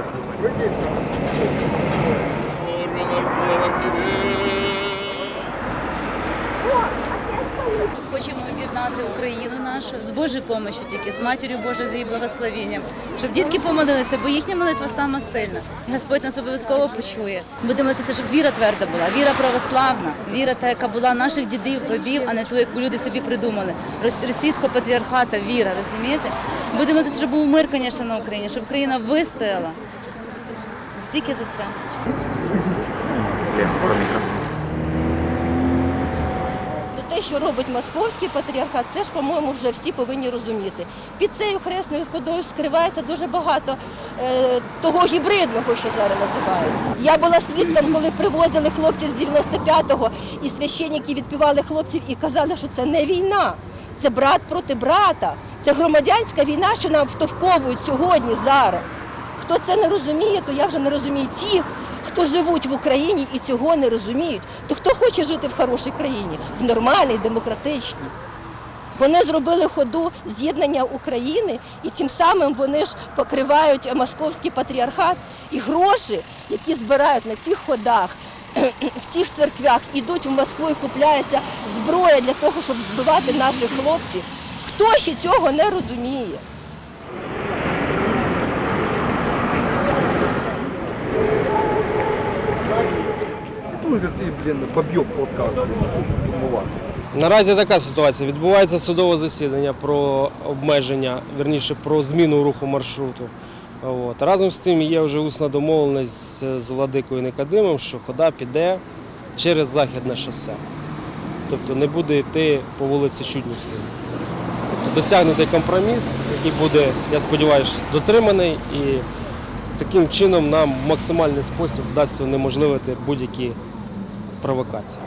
спасибо. Хочемо об'єднати Україну нашу з Божою допомогою тільки, з матір'ю Божою з її благословенням, щоб дітки помолилися, бо їхня молитва сама сильна. Господь нас обов'язково почує. Будемо молитися, щоб віра тверда була, віра православна, віра та, яка була наших дідів, бабів, а не ту, яку люди собі придумали. Рос- Російського патріархата, віра, розумієте? Будемо молитися, щоб був мир, звісно, на Україні, щоб Україна вистояла. Тільки за це. Що робить московський патріархат, це ж, по-моєму, вже всі повинні розуміти. Під цією хресною ходою скривається дуже багато е, того гібридного, що зараз називають. Я була свідком, коли привозили хлопців з 95-го, і священники відпівали хлопців і казали, що це не війна, це брат проти брата, це громадянська війна, що нам втовковують сьогодні, зараз. Хто це не розуміє, то я вже не розумію тих, хто живуть в Україні і цього не розуміють. То хто хоче жити в хорошій країні, в нормальній, демократичній. Вони зробили ходу з'єднання України, і тим самим вони ж покривають московський патріархат і гроші, які збирають на цих ходах. В цих церквях ідуть в Москву і купляється зброя для того, щоб збивати наших хлопців. Хто ще цього не розуміє? Ну, это ты, блин, побьёт подкаст. Думала. Наразі така ситуація. Відбувається судове засідання про обмеження, верніше про зміну руху маршруту. От. Разом з тим є вже усна домовленість з- з владикою Никодимом, що хода піде через західне шосе. Тобто не буде йти по вулиці Чуднівської. Тобто досягнутий компроміс, який буде, я сподіваюся, дотриманий і таким чином нам в максимальний спосіб вдасться унеможливити будь-які провокації.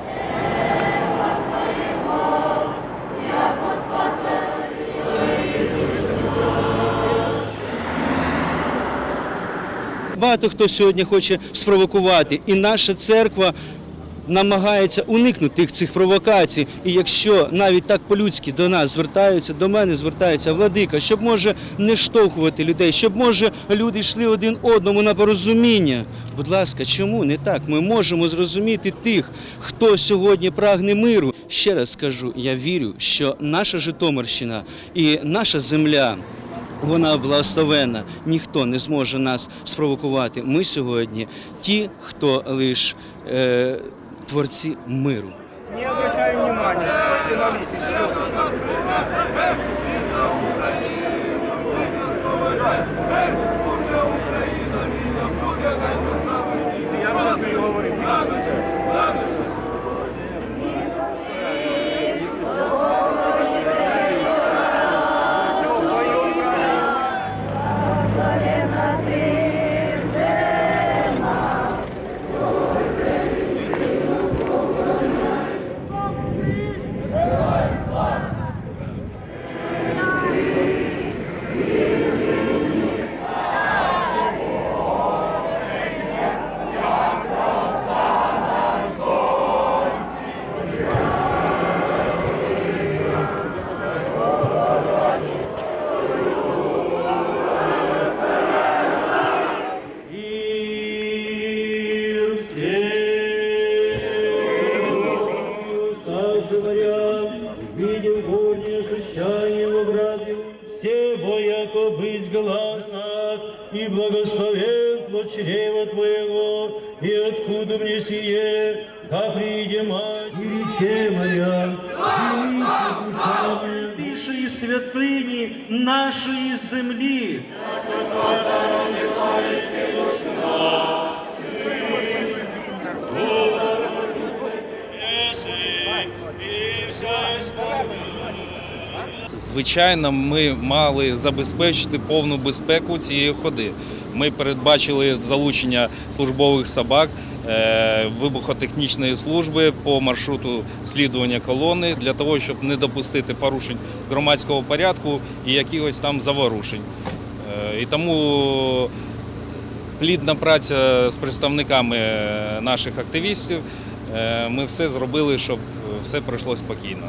Багато хто сьогодні хоче спровокувати, і наша церква намагається уникнути цих провокацій. І якщо навіть так по-людськи до нас звертаються, до мене звертаються владика, щоб може не штовхувати людей, щоб може люди йшли один одному на порозуміння. Будь ласка, чому не так? Ми можемо зрозуміти тих, хто сьогодні прагне миру. Ще раз скажу, я вірю, що наша Житомирщина і наша земля. Вона благословена, ніхто не зможе нас спровокувати. Ми сьогодні ті, хто лиш е, творці миру. Не обращаю внимания. благословен плод чрева Твоего, и откуда мне сие, да приди мать, и рече Марья, більшої святині нашої землі. Звичайно, ми мали забезпечити повну безпеку цієї ходи. Ми передбачили залучення службових собак, е, вибухотехнічної служби по маршруту слідування колони для того, щоб не допустити порушень громадського порядку і якихось там заворушень. Е, І тому плідна праця з представниками наших активістів. Е, Ми все зробили, щоб все пройшло спокійно.